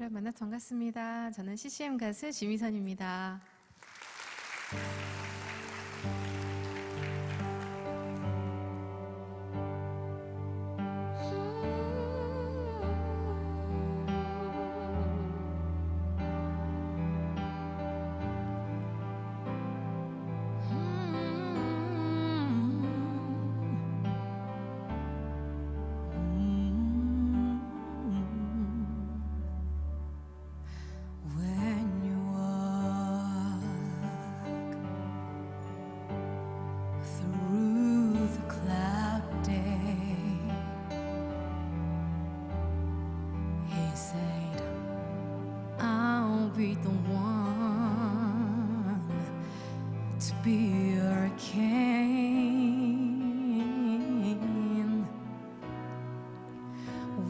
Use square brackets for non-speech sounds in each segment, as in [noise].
여러분 만나 반갑습니다. 저는 CCM 가수 지미선입니다.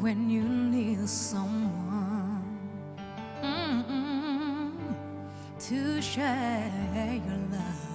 when you need someone mm -mm, to share your love.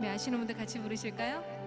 네, 아시는 분들 같이 부르실까요?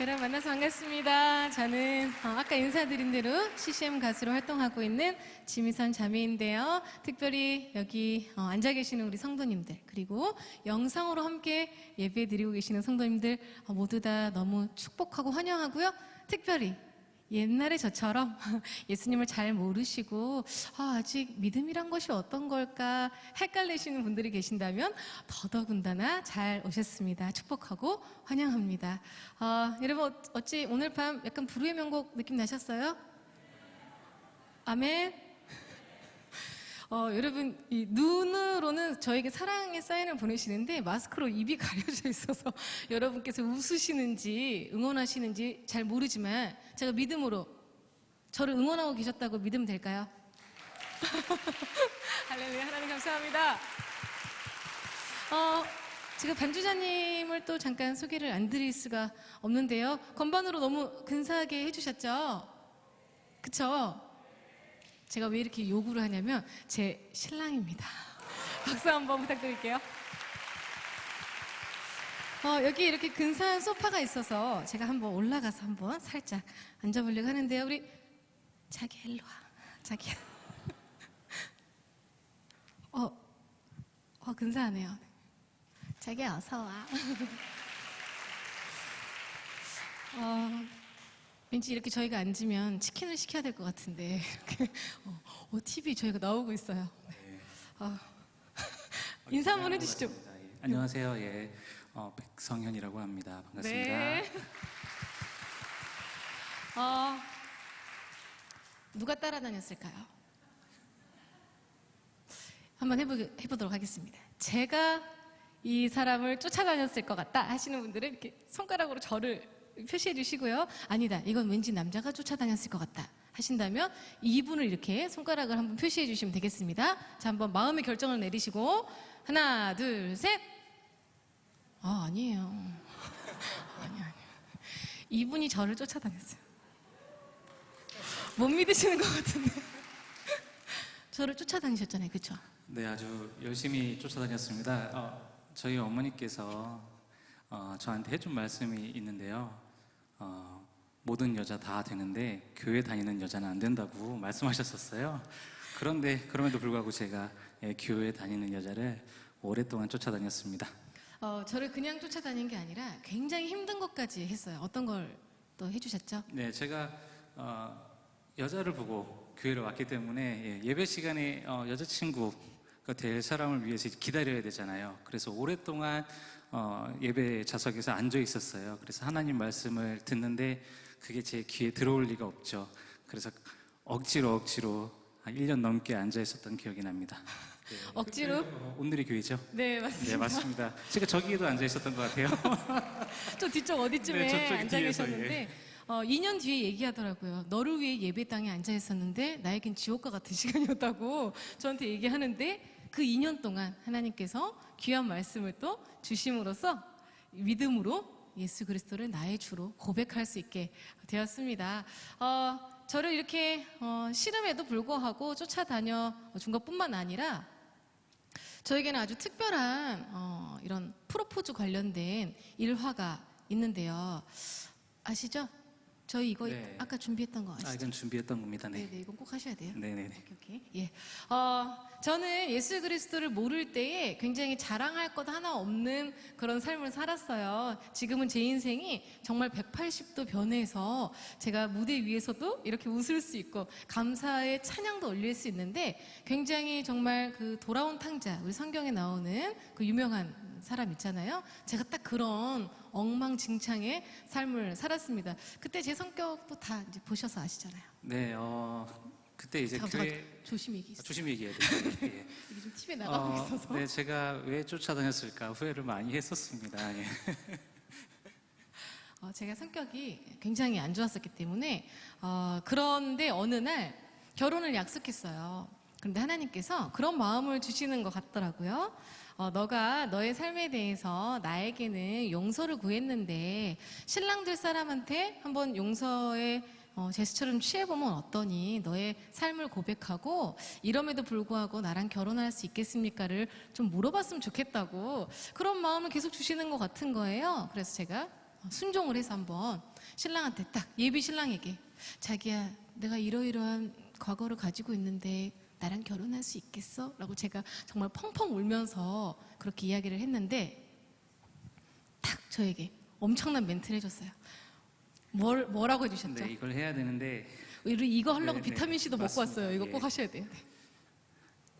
여러분 만나서 반갑습니다. 저는 어, 아까 인사드린 대로 CCM 가수로 활동하고 있는 지미선 자매인데요. 특별히 여기 어, 앉아 계시는 우리 성도님들 그리고 영상으로 함께 예배 드리고 계시는 성도님들 어, 모두 다 너무 축복하고 환영하고요. 특별히 옛날에 저처럼 [laughs] 예수님을 잘 모르시고 아, 아직 믿음이란 것이 어떤 걸까 헷갈리시는 분들이 계신다면 더더군다나 잘 오셨습니다. 축복하고 환영합니다. 아, 여러분 어찌 오늘 밤 약간 불후의 명곡 느낌 나셨어요? 아멘. [laughs] 어, 여러분 이 눈으로는 저에게 사랑의 사인을 보내시는데 마스크로 입이 [laughs] 가려져 있어서 여러분께서 웃으시는지 응원하시는지 잘 모르지만 제가 믿음으로 저를 응원하고 계셨다고 믿으면 될까요? [laughs] 할렐루야 하나님 감사합니다. 어, 제가 반주자님을 또 잠깐 소개를 안 드릴 수가 없는데요. 건반으로 너무 근사하게 해주셨죠? 그쵸? 제가 왜 이렇게 요구를 하냐면 제 신랑입니다. 박수 한번 부탁드릴게요. 어, 여기 이렇게 근사한 소파가 있어서 제가 한번 올라가서 한번 살짝 앉아보려고 하는데요. 우리 자기 일로 와. 자기야. [laughs] 어, 어 근사하네요. 자기 어서 와. [laughs] 어, 왠지 이렇게 저희가 앉으면 치킨을 시켜야 될 것 같은데 이렇게 어, 어, TV 저희가 나오고 있어요. 네. 어, [laughs] 인사 한번 해주시죠. 반갑습니다. 예. 안녕하세요. 예, 어, 백성현이라고 합니다. 반갑습니다. 네. 어, 누가 따라다녔을까요? 한번 해보, 해보도록 하겠습니다. 제가 이 사람을 쫓아다녔을 것 같다 하시는 분들은 이렇게 손가락으로 저를 표시해 주시고요. 아니다, 이건 왠지 남자가 쫓아다녔을 것 같다 하신다면 이분을 이렇게 손가락을 한번 표시해 주시면 되겠습니다. 자, 한번 마음의 결정을 내리시고 하나, 둘, 셋. 아, 아니에요. [laughs] 아니, 아니. 이분이 저를 쫓아다녔어요. 못 믿으시는 것 같은데. [laughs] 저를 쫓아다니셨잖아요. 그쵸? 네, 아주 열심히 쫓아다녔습니다. 어, 저희 어머니께서 어, 저한테 해준 말씀이 있는데요. 어, 모든 여자 다 되는데 교회 다니는 여자는 안 된다고 말씀하셨었어요. 그런데 그럼에도 불구하고 제가 예, 교회 다니는 여자를 오랫동안 쫓아다녔습니다. 어, 저를 그냥 쫓아다닌 게 아니라 굉장히 힘든 것까지 했어요. 어떤 걸 또 해주셨죠? 네, 제가 어, 여자를 보고 교회를 왔기 때문에 예, 배 시간에 어, 여자친구가 될 사람을 위해서 기다려야 되잖아요. 그래서 오랫동안 어, 예배 좌석에서 앉아 있었어요. 그래서 하나님 말씀을 듣는데 그게 제 귀에 들어올 리가 없죠. 그래서 억지로 억지로 한 1년 넘게 앉아 있었던 기억이 납니다. 네, 억지로? 어, 오늘의 교회죠? 네, 맞습니다. 네, 맞습니다. 제가 저기에도 앉아 있었던 것 같아요. [laughs] 저 뒤쪽 어디쯤에 네, 저쪽 앉아 뒤에서, 계셨는데 어, 2년 뒤에 얘기하더라고요. 너를 위해 예배당에 앉아 있었는데 나에겐 지옥과 같은 [laughs] 시간이었다고 저한테 얘기하는데 그 2년 동안 하나님께서 귀한 말씀을 또 주심으로써 믿음으로 예수 그리스도를 나의 주로 고백할 수 있게 되었습니다. 어, 저를 이렇게 어, 싫음에도 불구하고 쫓아다녀 준 것뿐만 아니라 저에게는 아주 특별한 어, 이런 프로포즈 관련된 일화가 있는데요. 아시죠? 저희 이거 네. 아까 준비했던 거 아, 아시죠? 이건 준비했던 겁니다. 네, 네. 네, 이건 꼭 하셔야 돼요. 네, 네, 네. 오케이, 오케이. 예. 어, 저는 예수 그리스도를 모를 때에 굉장히 자랑할 것 하나 없는 그런 삶을 살았어요. 지금은 제 인생이 정말 180도 변해서 제가 무대 위에서도 이렇게 웃을 수 있고 감사의 찬양도 올릴 수 있는데 굉장히 정말 그 돌아온 탕자, 우리 성경에 나오는 그 유명한 사람 있잖아요. 제가 딱 그런 엉망진창의 삶을 살았습니다. 그때 제 성격도 다 이제 보셔서 아시잖아요. 네, 어, 그때 이제 잠깐, 교회 조심히 얘기해 아, 조심히 얘기해야 돼요. 예. [laughs] 이게 좀 TV에 나가고 어, 있어서. 네, 제가 왜 쫓아다녔을까 후회를 많이 했었습니다. 예. [laughs] 어, 제가 성격이 굉장히 안 좋았었기 때문에 어, 그런데 어느 날 결혼을 약속했어요. 그런데 하나님께서 그런 마음을 주시는 것 같더라고요. 어, 너가 너의 삶에 대해서 나에게는 용서를 구했는데 신랑들 사람한테 한번 용서의 어, 제스처를 취해보면 어떠니? 너의 삶을 고백하고 이럼에도 불구하고 나랑 결혼할 수 있겠습니까를 좀 물어봤으면 좋겠다고 그런 마음을 계속 주시는 것 같은 거예요. 그래서 제가 순종을 해서 한번 신랑한테 딱 예비 신랑에게 자기야 내가 이러이러한 과거를 가지고 있는데 나랑 결혼할 수 있겠어? 라고 제가 정말 펑펑 울면서 그렇게 이야기를 했는데 딱 저에게 엄청난 멘트를 해줬어요. 뭘, 뭐라고 해주셨죠? 네, 이걸 해야 되는데 이거 하려고 네, 네. 비타민 C도 먹고 맞습니다. 왔어요. 이거 예. 꼭 하셔야 돼요. 네.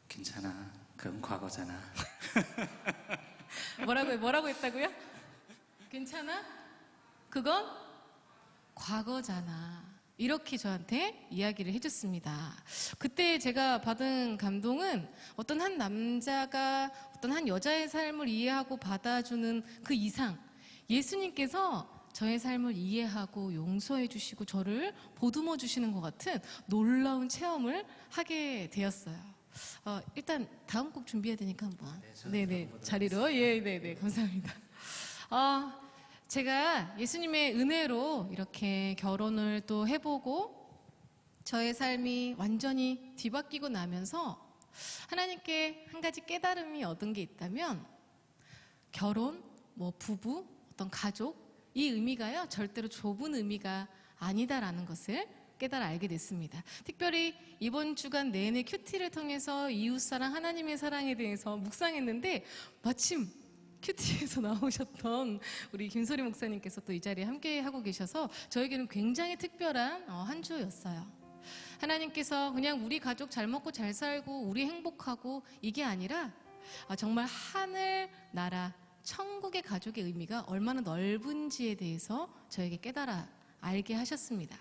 괜찮아. 그건 과거잖아. [laughs] 뭐라고 뭐라고 했다고요? 괜찮아? 그건 과거잖아. 이렇게 저한테 이야기를 해줬습니다. 그때 제가 받은 감동은 어떤 한 남자가 어떤 한 여자의 삶을 이해하고 받아주는 그 이상 예수님께서 저의 삶을 이해하고 용서해 주시고 저를 보듬어 주시는 것 같은 놀라운 체험을 하게 되었어요. 어, 일단 다음 곡 준비해야 되니까 한번. 네, 들어보도록 자리로 예, 네 네 감사합니다. 어, 제가 예수님의 은혜로 이렇게 결혼을 또 해보고 저의 삶이 완전히 뒤바뀌고 나면서 하나님께 한 가지 깨달음이 얻은 게 있다면 결혼, 뭐 부부, 어떤 가족 이 의미가요 절대로 좁은 의미가 아니다라는 것을 깨달아 알게 됐습니다. 특별히 이번 주간 내내 큐티를 통해서 이웃 사랑 하나님의 사랑에 대해서 묵상했는데 마침 큐티에서 [laughs] 나오셨던 우리 김소리 목사님께서 또 이 자리에 함께 하고 계셔서 저에게는 굉장히 특별한 어, 한 주였어요. 하나님께서 그냥 우리 가족 잘 먹고 잘 살고 우리 행복하고 이게 아니라 아, 정말 하늘 나라 천국의 가족의 의미가 얼마나 넓은지에 대해서 저에게 깨달아 알게 하셨습니다.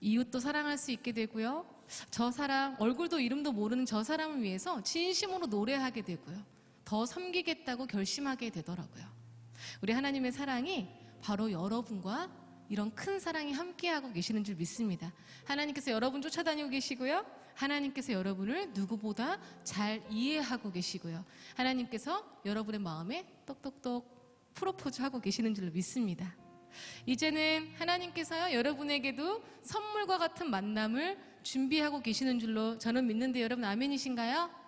이웃도 사랑할 수 있게 되고요. 저 사람 얼굴도 이름도 모르는 저 사람을 위해서 진심으로 노래하게 되고요. 더 섬기겠다고 결심하게 되더라고요. 우리 하나님의 사랑이 바로 여러분과 이런 큰 사랑이 함께하고 계시는 줄 믿습니다. 하나님께서 여러분 쫓아다니고 계시고요. 하나님께서 여러분을 누구보다 잘 이해하고 계시고요. 하나님께서 여러분의 마음에 똑똑똑 프로포즈 하고 계시는 줄로 믿습니다. 이제는 하나님께서요 여러분에게도 선물과 같은 만남을 준비하고 계시는 줄로 저는 믿는데 여러분 아멘이신가요?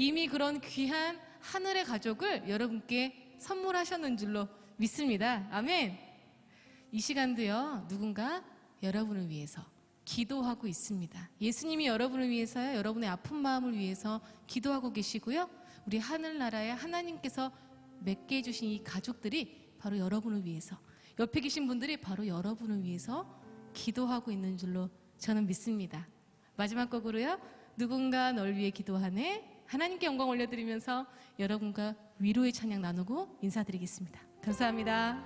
이미 그런 귀한 하늘의 가족을 여러분께 선물하셨는 줄로 믿습니다. 아멘. 이 시간도요 누군가 여러분을 위해서 기도하고 있습니다. 예수님이 여러분을 위해서요 여러분의 아픈 마음을 위해서 기도하고 계시고요. 우리 하늘나라의 하나님께서 맺게 해주신 이 가족들이 바로 여러분을 위해서 옆에 계신 분들이 바로 여러분을 위해서 기도하고 있는 줄로 저는 믿습니다. 마지막 곡으로요. 누군가 널 위해 기도하네. 하나님께 영광 올려드리면서 여러분과 위로의 찬양 나누고 인사드리겠습니다. 감사합니다.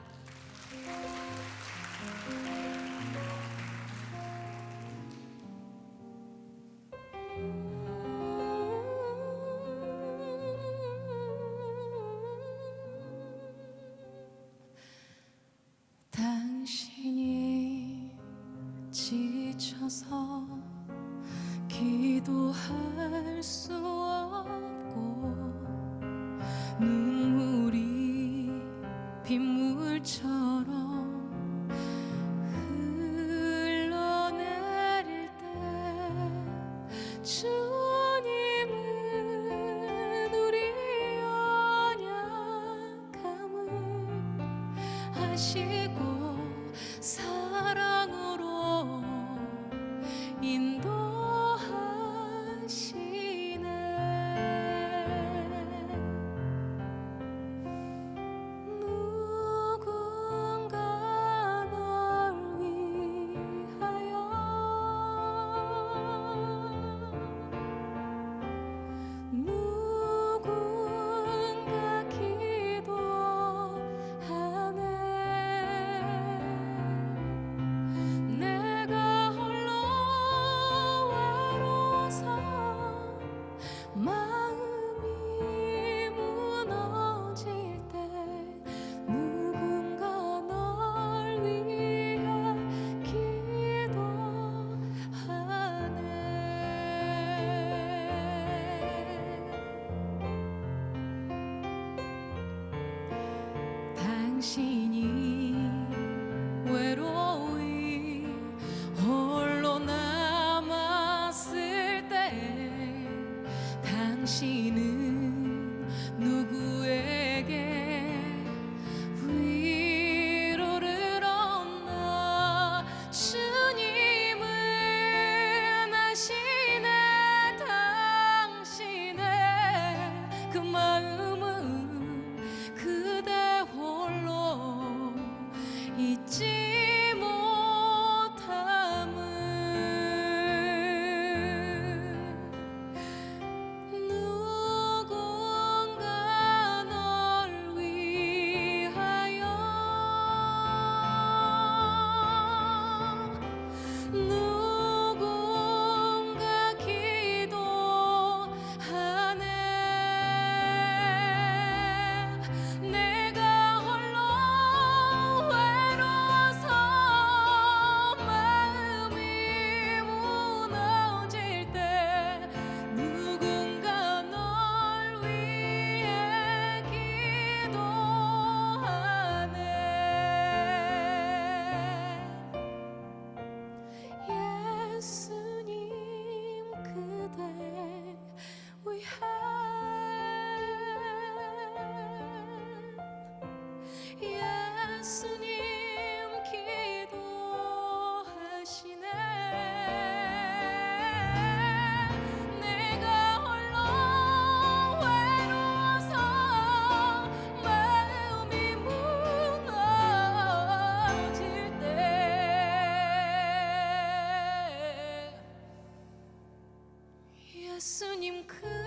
예수님 그